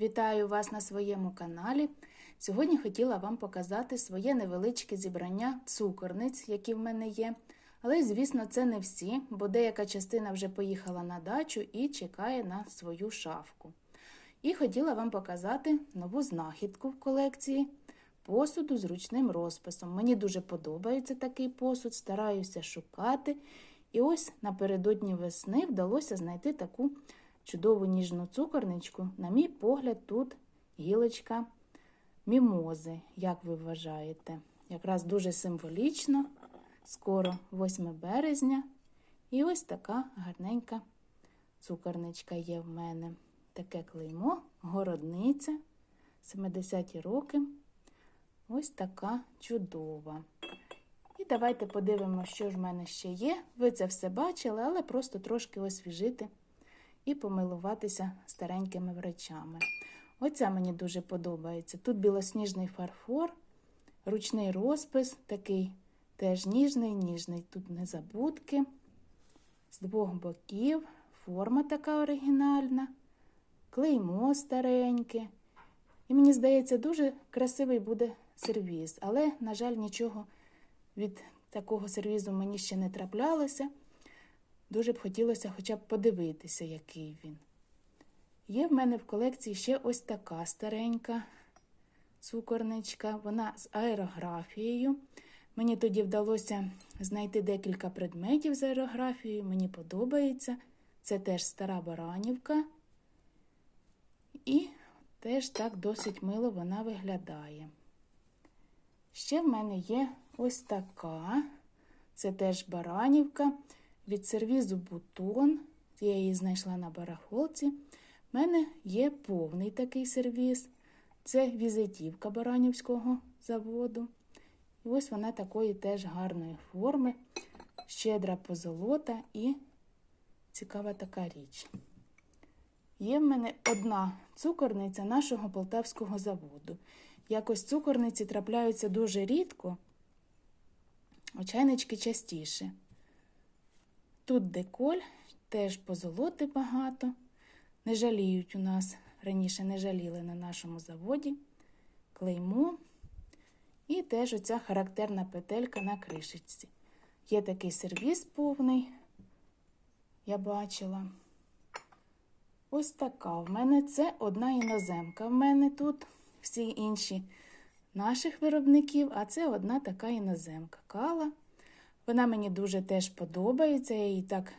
Вітаю вас на своєму каналі. Сьогодні хотіла вам показати своє невеличке зібрання цукорниць, які в мене є. Але, звісно, це не всі, бо деяка частина вже поїхала на дачу і чекає на свою шафку. І хотіла вам показати нову знахідку в колекції посуду з ручним розписом. Мені дуже подобається такий посуд, стараюся шукати. І ось напередодні весни вдалося знайти таку чудову ніжну цукорничку. На мій погляд, тут гілочка мімози, як ви вважаєте. Якраз дуже символічно. Скоро 8 березня. І ось така гарненька цукорничка є в мене. Таке клеймо, городниця, 70-ті роки. Ось така чудова. І давайте подивимося, що ж в мене ще є. Ви це все бачили, але просто трошки освіжити і помилуватися старенькими речами. Оця мені дуже подобається. Тут білосніжний фарфор, ручний розпис, такий теж ніжний, ніжний. Тут незабудки. З двох боків, форма така оригінальна, клеймо стареньке. І мені здається, дуже красивий буде сервіз. Але, на жаль, нічого від такого сервізу мені ще не траплялося. Дуже б хотілося хоча б подивитися, який він. Є в мене в колекції ще ось така старенька цукорничка. Вона з аерографією. Мені тоді вдалося знайти декілька предметів з аерографією. Мені подобається. Це теж стара баранівка. І теж так досить мило вона виглядає. Ще в мене є ось така. Це теж баранівка від сервізу бутон. Я її знайшла на барахолці. У мене є повний такий сервіз. Це візитівка Баранівського заводу. І ось вона такої теж гарної форми, щедра позолота і цікава така річ. Є в мене одна цукорниця нашого полтавського заводу. Якось цукорниці трапляються дуже рідко, а чайнички частіше. Тут деколь, теж позолоти багато. Не жаліють у нас, раніше не жаліли на нашому заводі, клеймо. І теж оця характерна петелька на кришечці. Є такий сервіс повний, я бачила. Ось така. В мене це одна іноземка. В мене тут всі інші наших виробників, а це одна така іноземка. Кала. Вона мені дуже теж подобається. Я її так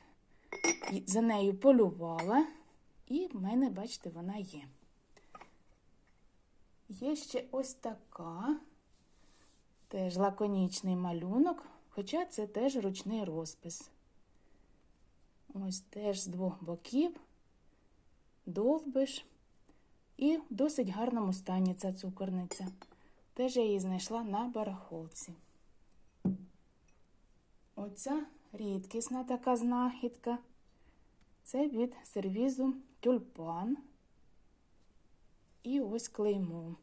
за нею полювала. І в мене, бачите, вона є. Є ще ось така, теж лаконічний малюнок, хоча це теж ручний розпис. Ось теж з двох боків, довбиш. І в досить гарному стані ця цукорниця. Теж я її знайшла на барахолці. Оця рідкісна така знахідка. Це від сервізу тюльпан. І ось клеймо.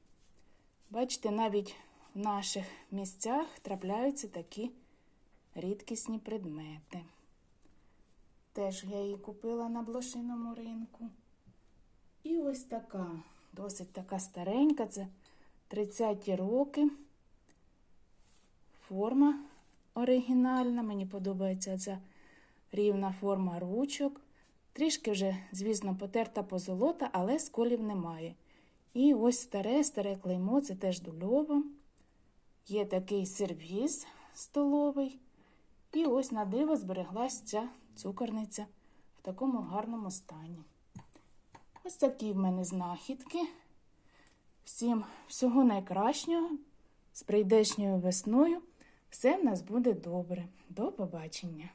Бачите, навіть в наших місцях трапляються такі рідкісні предмети. Теж я її купила на блошиному ринку. І ось така, досить така старенька, це 30-ті роки. Форма оригінальна. Мені подобається ця рівна форма ручок. Трішки вже, звісно, потерта позолота, але сколів немає. І ось старе, старе клеймо, це теж дульово. Є такий сервіз столовий. І ось на диво збереглась ця цукорниця в такому гарному стані. Ось такі в мене знахідки. Всім всього найкращого. З прийдешньою весною все в нас буде добре. До побачення!